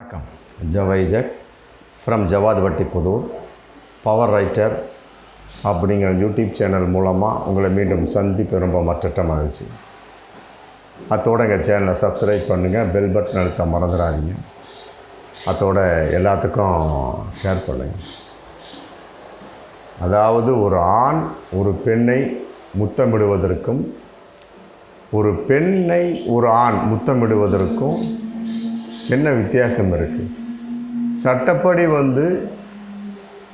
வணக்கம். ஜவைஜக் ஃப்ரம் ஜவாத் வட்டி புதூர். பவர் ரைட்டர் அப்படிங்கிற யூடியூப் சேனல் மூலமாக உங்களை மீண்டும் சந்திப்பு ரொம்ப மற்ற மகிழ்ச்சி. அத்தோட எங்கள் சேனலை சப்ஸ்கிரைப் பண்ணுங்கள் பெல் பட்டன் அழுத்த மறந்துடாதீங்க. அத்தோட எல்லாத்துக்கும் ஷேர் பண்ணுங்கள் அதாவது ஒரு ஆண் ஒரு பெண்ணை முத்தமிடுவதற்கும் ஒரு பெண்ணை ஒரு ஆண் முத்தமிடுவதற்கும் என்ன வித்தியாசம் இருக்குது சட்டப்படி வந்து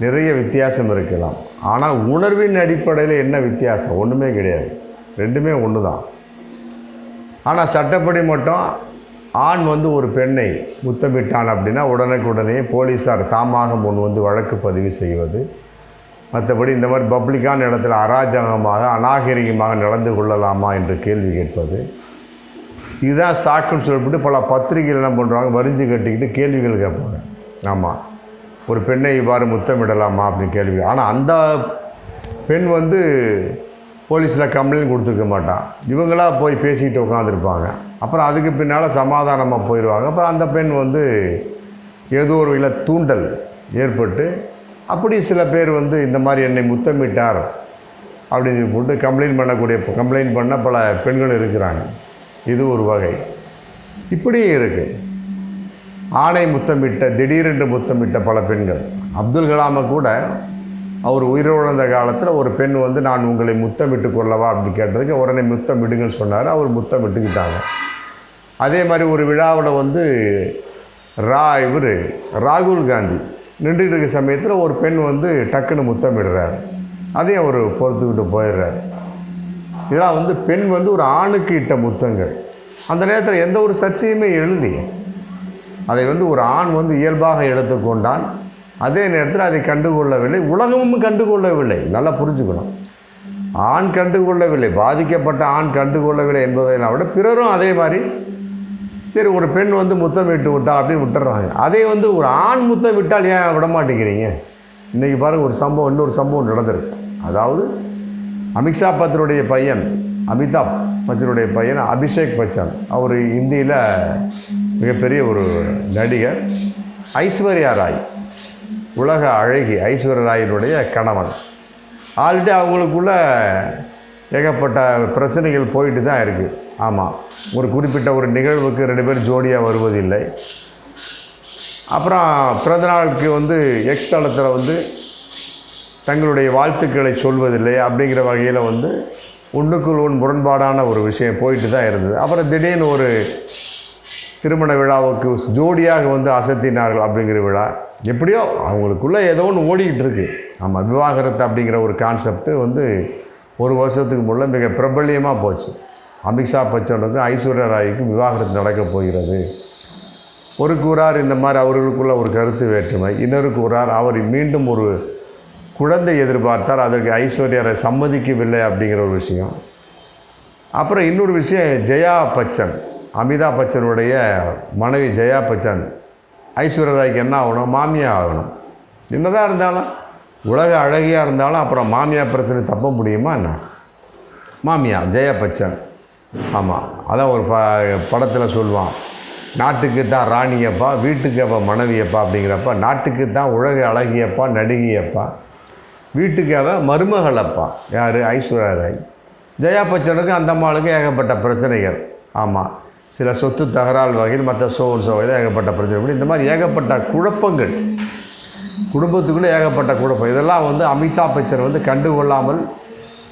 நிறைய வித்தியாசம் இருக்கலாம். ஆனால் உணர்வின் அடிப்படையில் என்ன வித்தியாசம்? ஒன்றுமே கிடையாது. ரெண்டுமே ஒன்று தான் ஆனால் சட்டப்படி மட்டும் ஆண் வந்து ஒரு பெண்ணை முத்தமிட்டான் அப்படின்னா உடனுக்குடனே போலீஸார் தாமாக முன் வந்து வழக்கு பதிவு செய்வது. மற்றபடி இந்த மாதிரி பப்ளிக்கான இடத்துல அராஜகமாக அநாகரிகமாக நடந்து கொள்ளலாமா என்று கேள்வி கேட்பது. இதுதான் சாக்குன்னு சொல்லிவிட்டு பல பத்திரிகைகள் என்ன பண்ணுறாங்க வரிஞ்சு கட்டிக்கிட்டு கேள்விகள் கேட்பாங்க. ஆமாம் ஒரு பெண்ணை இவ்வாறு முத்தமிடலாமா அப்படின்னு கேள்வி. ஆனால் அந்த பெண் வந்து போலீஸில் கம்ப்ளைண்ட் கொடுத்துருக்க மாட்டான் இவங்களா போய் பேசிக்கிட்டு உட்காந்துருப்பாங்க அப்புறம் அதுக்கு பின்னால் சமாதானமாக போயிடுவாங்க அப்புறம் அந்த பெண் வந்து ஏதோ ஒரு வகையில் தூண்டல் ஏற்பட்டு அப்படி சில பேர் வந்து இந்த மாதிரி என்னை முத்தமிட்டார் அப்படின்னு போட்டு கம்ப்ளைண்ட் பண்ணக்கூடிய கம்ப்ளைண்ட் பண்ண பல பெண்கள் இருக்கிறாங்க. இது ஒரு வகை. இப்படியே இருக்குது ஆணை முத்தமிட்ட திடீரென்று முத்தமிட்ட பல பெண்கள். அப்துல் கலாமை கூட அவர் உயிரிழந்த காலத்தில் ஒரு பெண் வந்து நான் உங்களை முத்தமிட்டு கொள்ளவா? அப்படின்னு கேட்டதுக்கு உடனே முத்தமிடுங்கன்னு சொன்னார். அவர் முத்தமிட்டுக்கிட்டாங்க. அதே மாதிரி ஒரு விழாவில் வந்து ரா இவர் ராகுல் காந்தி. நின்றுட்டு இருக்க சமயத்தில் ஒரு பெண் வந்து டக்குன்னு முத்தமிடுறாரு. அதையும் அவர் பொறுத்துக்கிட்டு போயிடுறாரு. இதெல்லாம் வந்து பெண் வந்து ஒரு ஆணுக்கு இட்ட முத்தங்கள். அந்த நேரத்தில் எந்த ஒரு சர்ச்சையுமே எழுலையே அதை வந்து ஒரு ஆண் வந்து இயல்பாக எடுத்துக்கொண்டான். அதே நேரத்தில் அதை கண்டுகொள்ளவில்லை. உலகமும் கண்டுகொள்ளவில்லை. நல்லா புரிஞ்சுக்கணும். ஆண் கண்டுகொள்ளவில்லை. பாதிக்கப்பட்ட ஆண் கண்டுகொள்ளவில்லை என்பதை விட பிறரும் அதே மாதிரி சரி ஒரு பெண் வந்து முத்தமிட்டு விட்டா அப்படின்னு விட்டுறாங்க. அதே வந்து ஒரு ஆண் முத்தம் விட்டால் ஏன் விட மாட்டேங்கிறீங்க? இன்றைக்கி பாருங்கள் ஒரு சம்பவம் இன்னொரு சம்பவம் நடந்திருக்கு. அதாவது அமித்ஷா பச்சனுடைய பையன் அமிதாப் பச்சனுடைய பையன் அபிஷேக் பச்சன். அவர் இந்தியில் மிகப்பெரிய ஒரு நடிகர். ஐஸ்வர்யா ராய் உலக அழகி ஐஸ்வர்யா ராயினுடைய கணவன். ஆல்ரெடி அவங்களுக்குள்ள ஏகப்பட்ட பிரச்சனைகள் போயிட்டு தான் இருக்குது ஆமாம் ஒரு குறிப்பிட்ட ஒரு நிகழ்வுக்கு ரெண்டு பேரும் ஜோடியாக வருவதில்லை. அப்புறம் பிறந்தநாளுக்கு வந்து எக்ஸ் தளத்தில் வந்து தங்களுடைய வாழ்த்துக்களை சொல்வதில்லை அப்படிங்கிற வகையில் வந்து ஒன்றுக்குள் ஒன் முரண்பாடான ஒரு விஷயம் போயிட்டு தான் இருந்தது. அப்புறம் திடீர்னு ஒரு திருமண விழாவுக்கு ஜோடியாக வந்து அசத்தினார்கள் அப்படிங்கிற விழா. எப்படியோ அவங்களுக்குள்ளே ஏதோ ஒன்று ஓடிக்கிட்டு இருக்கு. ஆமாம் விவாகரத்து அப்படிங்கிற ஒரு கான்செப்ட் வந்து ஒரு வருஷத்துக்கு முன்னே மிக பிரபல்யமாக போச்சு. அமித்ஷா பச்சனுக்கும் ஐஸ்வர்யா ராய்க்கும் விவாகரத்து நடக்கப் போகிறது. ஒரு கூறார் இந்த மாதிரி அவர்களுக்குள்ள ஒரு கருத்து வேற்றுமை இன்னொரு கூறார் அவர் மீண்டும் ஒரு குழந்தை எதிர்பார்த்தார் அதற்கு ஐஸ்வர்யரை சம்மதிக்கவில்லை அப்படிங்கிற ஒரு விஷயம். அப்புறம் இன்னொரு விஷயம் ஜெயா பச்சன் அமிதாப் பச்சனுடைய மனைவி ஜெயா பச்சன் ஐஸ்வர்யா ராய்க்கு என்ன ஆகணும்? மாமியா ஆகணும். என்னதான் இருந்தாலும் உலக அழகியாக இருந்தாலும் அப்புறம் மாமியா பிரச்சனை தப்ப முடியுமா என்ன? மாமியா ஜெயா பச்சன். ஆமாம் அதான் ஒரு ப படத்தில் சொல்லுவான். நாட்டுக்கு தான் ராணியப்பா வீட்டுக்கு அப்பா மனைவியப்பா அப்படிங்கிறப்ப நாட்டுக்கு தான் உலக அழகியப்பா நடிகையப்பா. வீட்டுக்கு அவன் மருமகளப்பா யார்? ஐஸ்வர்யா ராய். ஜெயா பச்சனுக்கு அந்த அம்மாளுக்கு ஏகப்பட்ட பிரச்சனைகள். ஆமாம் சில சொத்து தகராறு வகையில் மற்ற சோல் சோகையில் ஏகப்பட்ட பிரச்சனை. இப்படி இந்த மாதிரி ஏகப்பட்ட குழப்பங்கள். குடும்பத்துக்குள்ளே ஏகப்பட்ட குழப்பம். இதெல்லாம் வந்து அமிதாப் பச்சன் வந்து கண்டுகொள்ளாமல்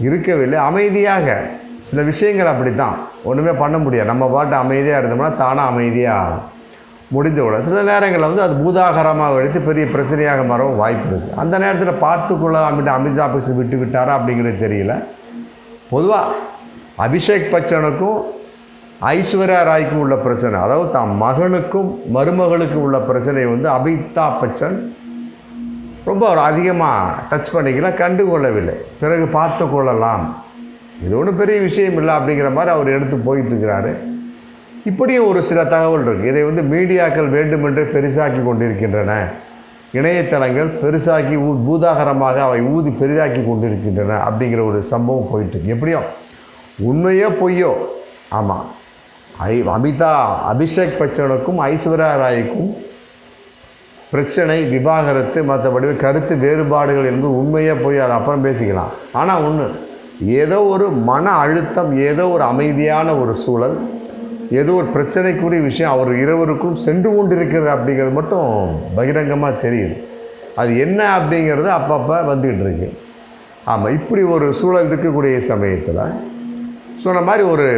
இருக்கவில்லை. அமைதியாக. சில விஷயங்கள் அப்படி தான் ஒன்றுமே பண்ண முடியாது. நம்ம பாட்டு அமைதியாக இருந்தோம்னா தானாக அமைதியாக ஆகும். விட சில நேரங்களில் வந்து அது பூதாகரமாக எடுத்து பெரிய பிரச்சனையாக மாறவும் வாய்ப்பு இருக்குது அந்த நேரத்தில் பார்த்துக்குள்ள அமிட்ட அமிதாப் பச்சன் விட்டு விட்டாரா அப்படிங்கிறது தெரியல. பொதுவாக அபிஷேக் பச்சனுக்கும் ஐஸ்வர்யா ராய்க்கும் உள்ள பிரச்சனை அதாவது தான் மகனுக்கும் மருமகளுக்கும் உள்ள பிரச்சனை வந்து அமிதாப் பச்சன் ரொம்ப ஒரு அதிகமாக டச் பண்ணிக்கல கண்டுகொள்ளவில்லை பிறகு பார்த்து கொள்ளலாம். இது ஒன்றும் பெரிய விஷயம் இல்லை அப்படிங்கிற மாதிரி அவர் எடுத்து போயிட்டு இருக்கிறாரு. இப்படியும் ஒரு சில தகவல் இருக்குது இதை வந்து மீடியாக்கள் வேண்டுமென்றே பெரிசாக்கி கொண்டிருக்கின்றன. இணையதளங்கள் பெருசாக்கி ஊ பூதாகரமாக அவை ஊதி பெரிதாக்கி கொண்டிருக்கின்றன அப்படிங்கிற ஒரு சம்பவம் போயிட்டுருக்கு எப்படியோ? உண்மையோ பொய்யோ? ஆமாம் ஐ அமிதா அபிஷேக் பச்சனுக்கும் ஐஸ்வர்யா ராய்க்கும் பிரச்சனை விவாகரத்து மற்றபடி கருத்து வேறுபாடுகள் என்பது உண்மையாக போய் அதை அப்புறம் பேசிக்கலாம். ஆனால் ஒன்று ஏதோ ஒரு மன அழுத்தம் ஏதோ ஒரு அமைதியான ஒரு சூழல் ஏதோ ஒரு பிரச்சனைக்குரிய விஷயம் அவர் இருவருக்கும் சென்று கொண்டிருக்கிறது அப்படிங்கிறது மட்டும் பகிரங்கமாக தெரியுது. அது என்ன அப்படிங்கிறது அப்பப்போ வந்துக்கிட்டு இருக்கு. ஆமாம் இப்படி ஒரு சூழல் இருக்கக்கூடிய சமயத்தில் சொன்ன மாதிரி ஒரு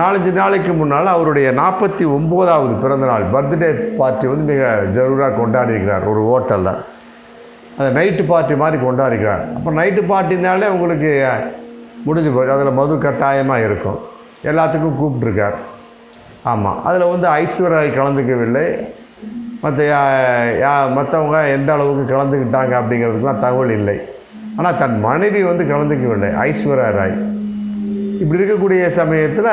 நாலஞ்சு நாளைக்கு முன்னால் அவருடைய நாற்பத்தி ஒம்போதாவது பிறந்தநாள் பர்த்டே பார்ட்டி வந்து மிக ஜரூராக கொண்டாடிருக்கிறார் ஒரு ஹோட்டலில். அந்த நைட்டு பார்ட்டி மாதிரி கொண்டாடிக்கிறார் அப்போ நைட்டு பார்ட்டினாலே உங்களுக்கு முடிஞ்சு போச்சு. அதில் மது கட்டாயமாக இருக்கும். எல்லாத்துக்கும் கூப்பிட்ருக்கார் ஆமாம் அதில் வந்து ஐஸ்வர்யா கலந்துக்கவில்லை. மற்ற யா மற்றவங்க எந்த அளவுக்கு கலந்துக்கிட்டாங்க அப்படிங்கிறதுக்குலாம் தகவல் இல்லை. ஆனால் தன் மனைவி வந்து கலந்துக்கவில்லை ஐஸ்வர்யா ராய். இப்படி இருக்கக்கூடிய சமயத்தில்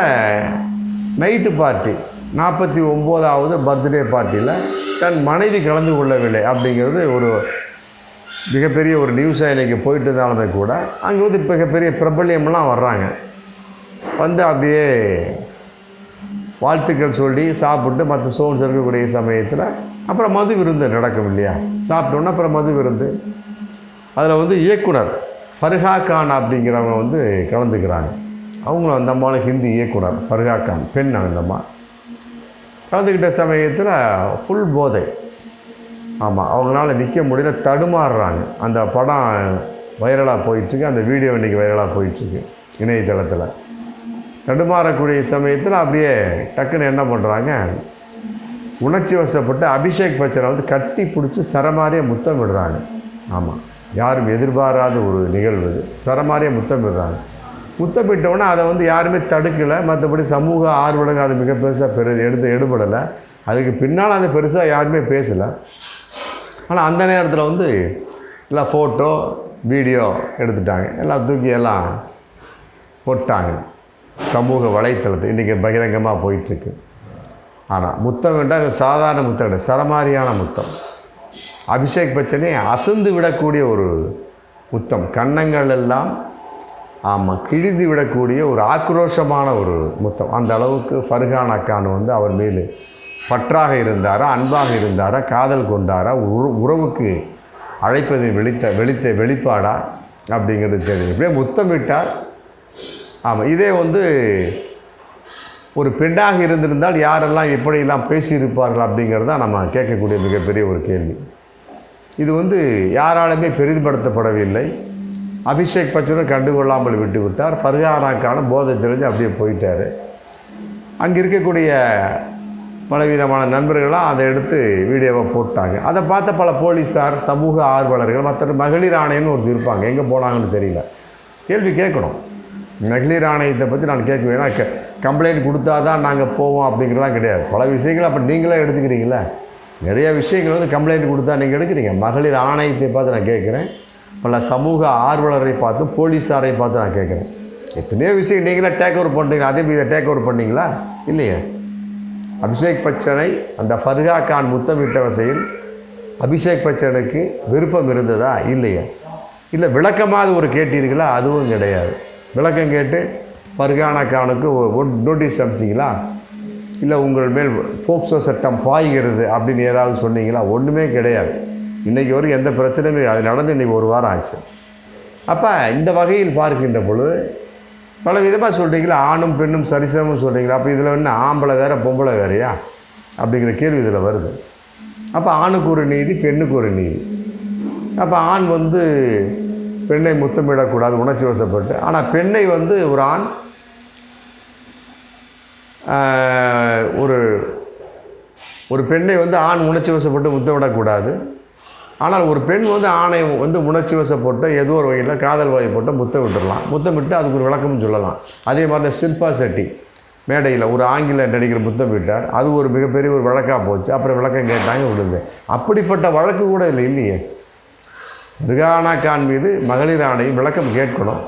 நைட்டு பார்ட்டி நாற்பத்தி ஒம்போதாவது பர்த்டே பார்ட்டியில் தன் மனைவி கலந்து கொள்ளவில்லை அப்படிங்கிறது ஒரு மிகப்பெரிய ஒரு நியூஸாக இன்றைக்கி போயிட்டு இருந்தாலுமே கூட அங்கே வந்து மிகப்பெரிய பிரபல்யம்லாம் வர்றாங்க. வந்து அப்படியே வாழ்த்துக்கள் சொல்லி சாப்பிட்டு மற்ற சோன்ஸ் இருக்கக்கூடிய சமயத்தில் அப்புறம் மது விருந்து நடக்கும் இல்லையா? சாப்பிட்டோன்னா அப்புறம் மது விருந்து. அதில் வந்து இயக்குனர் ஃபர்ஹா கான் அப்படிங்கிறவங்க வந்து கலந்துக்கிறாங்க. அவங்களும் அந்த அம்மாவும் ஹிந்தி இயக்குனர் ஃபர்ஹா கான் பெண் அந்த அம்மா. கலந்துக்கிட்ட சமயத்தில் ஃபுல் போதை. ஆமாம் அவங்களால நிற்க முடியல தடுமாறுறாங்க. அந்த படம் வைரலாக போயிட்டுருக்கு அந்த வீடியோ இன்றைக்கி வைரலாக போயிட்டுருக்கு இணையதளத்தில். தடுமாறக்கூடிய சமயத்தில் அப்படியே டக்குன்னு என்ன பண்ணுறாங்க உணர்ச்சி வசப்பட்டு அபிஷேக் பச்சனை வந்து கட்டி பிடிச்சி சரமாரியாக முத்தம் விடுறாங்க. ஆமாம் யாரும் எதிர்பாராத ஒரு நிகழ்வு இது. சரமாரியாக முத்தம் விடுறாங்க. முத்தமிட்டவுடனே அதை வந்து யாருமே தடுக்கலை. மற்றபடி சமூக ஆர்வலங்கள் அது மிக பெருசாக பெரு எடுத்து எடுபடலை. அதுக்கு பின்னால் அது பெருசாக யாருமே பேசலை. ஆனால் அந்த நேரத்தில் வந்து எல்லாம் ஃபோட்டோ வீடியோ எடுத்துட்டாங்க. எல்லாம் தூக்கி எல்லாம் போட்டாங்க. சமூக வலைத்தளத்தில் இன்றைக்கி பகிரங்கமாக போயிட்டுருக்கு. ஆனால் முத்தம் என்றால் சாதாரண முத்தம் கிடையாது சரமாரியான முத்தம். அபிஷேக் பச்சனே அசந்து விடக்கூடிய ஒரு முத்தம். கன்னங்கள் எல்லாம் ஆமாம் கிழிந்து விடக்கூடிய ஒரு ஆக்ரோஷமான ஒரு முத்தம். அந்த அளவுக்கு ஃபர்கான் அக்கான் வந்து அவர் மேல் பற்றாக இருந்தாரா அன்பாக இருந்தாரா காதல் கொண்டாரா உற உறவுக்கு அழைப்பதை வெளித்த வெளித்த வெளிப்பாடா அப்படிங்கிறது தெரியும். இப்படியே முத்தமிட்டார் ஆமாம் இதே வந்து ஒரு பெண்ணாக இருந்திருந்தால் யாரெல்லாம் எப்படியெல்லாம் பேசியிருப்பார்கள் அப்படிங்கிறது தான் நம்ம கேட்கக்கூடிய மிகப்பெரிய ஒரு கேள்வி. இது வந்து யாராலுமே பெரிதுபடுத்தப்படவில்லை. அபிஷேக் பச்சனும் கண்டுகொள்ளாமல் விட்டு விட்டார் ஃபர்ஹானாக்கான போதை தெரிஞ்சு அப்படியே போயிட்டார். அங்கே இருக்கக்கூடிய பலவிதமான நண்பர்கள்லாம் அதை எடுத்து வீடியோவை போட்டாங்க. அதை பார்த்த பல போலீஸார் சமூக ஆர்வலர்கள் மற்ற மகளிர் ஆணையம்னு ஒருத்தர் இருப்பாங்க. எங்கே போனாங்கன்னு தெரியல. கேள்வி கேட்கணும். மகளிர் ஆணையத்தை பற்றி நான் கேட்குவேன். ஏன்னா க கம்ப்ளைண்ட் கொடுத்தா தான் நாங்கள் போவோம் அப்படிங்கிறலாம் கிடையாது. பல விஷயங்கள் அப்போ நீங்களே எடுத்துக்கிறீங்களா நிறைய விஷயங்கள் வந்து கம்ப்ளைண்ட் கொடுத்தா நீங்கள் எடுக்கிறீங்க. மகளிர் ஆணையத்தை பார்த்து நான் கேட்குறேன். பல சமூக ஆர்வலரை பார்த்து போலீஸாரை பார்த்து நான் கேட்குறேன். எத்தனையோ விஷயம் நீங்களே டேக் ஓவர் பண்ணுறீங்க அதே இதை டேக் ஓவர் பண்ணீங்களா? இல்லையே. அபிஷேக் பச்சனை அந்த ஃபர்ஹா கான் முத்தமிட்ட வசையில் அபிஷேக் பச்சனுக்கு விருப்பம் இருந்ததா? இல்லையா. இல்லை விளக்கமாவது ஒரு கேட்டீர்களா? அதுவும் கிடையாது. விளக்கம் கேட்டு பர்கானா கானுக்கு நோட்டீஸ் அனுப்பிச்சிங்களா? இல்லை உங்கள் மேல் போக்சோ சட்டம் பாய்கிறது அப்படின்னு ஏதாவது சொன்னீங்களா? ஒன்றுமே கிடையாது. இன்றைக்கி வரைக்கும் எந்த பிரச்சனையும் அது நடந்து இன்றைக்கி ஒரு வாரம் ஆச்சு. அப்போ இந்த வகையில் பார்க்கின்ற பொழுது பல விதமாக சொல்கிறீங்களா ஆணும் பெண்ணும் சரிசமம் சொல்கிறீங்களா அப்போ இதில் என்ன ஆம்பளை வேற பொம்பளை வேறையா? அப்படிங்கிற கேள்வி இதில் வருது. அப்போ ஆணுக்கு ஒரு நீதி பெண்ணுக்கு ஒரு நீதி. அப்போ ஆண் வந்து பெண்ணை முத்தமிடக்கூடாது உணர்ச்சி வசப்பட்டு. ஆனால் பெண்ணை வந்து ஒரு ஆண் ஒரு ஒரு பெண்ணை வந்து ஆண் உணர்ச்சி வசப்பட்டு முத்தமிடக்கூடாது. ஆனால் ஒரு பெண் வந்து ஆணை வந்து உணர்ச்சி வசப்பட்டு ஏதோ ஒரு வகையில் காதல் வாய் போட்டு முத்தம் விட்டுடலாம் முத்தமிட்டு அதுக்கு ஒரு விளக்கம்னு சொல்லலாம். அதே மாதிரி தான் ஷில்பா செட்டி மேடையில் ஒரு ஆங்கில நடிகர் முத்தம் விட்டார் அது ஒரு மிகப்பெரிய ஒரு வழக்காக போச்சு. அப்புறம் விளக்கம் கேட்டாங்க விடுது அப்படிப்பட்ட வழக்கு கூட இல்லை இல்லையே? ரிகானா கான் மீது மகளிர் ஆணையம் விளக்கம் கேட்கணும்.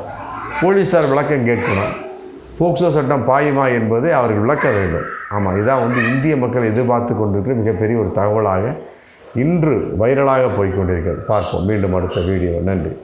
போலீஸார் விளக்கம் கேட்கணும். போக்சோ சட்டம் பாயுமா என்பதை அவர்கள் விளக்க வேண்டும். ஆமாம் இதான் வந்து இந்திய மக்கள் எதிர்பார்த்து கொண்டிருக்கிற மிகப்பெரிய ஒரு தகவலாக இன்று வைரலாக போய்கொண்டிருக்கிறது பார்ப்போம். மீண்டும் அடுத்த வீடியோ நன்றி.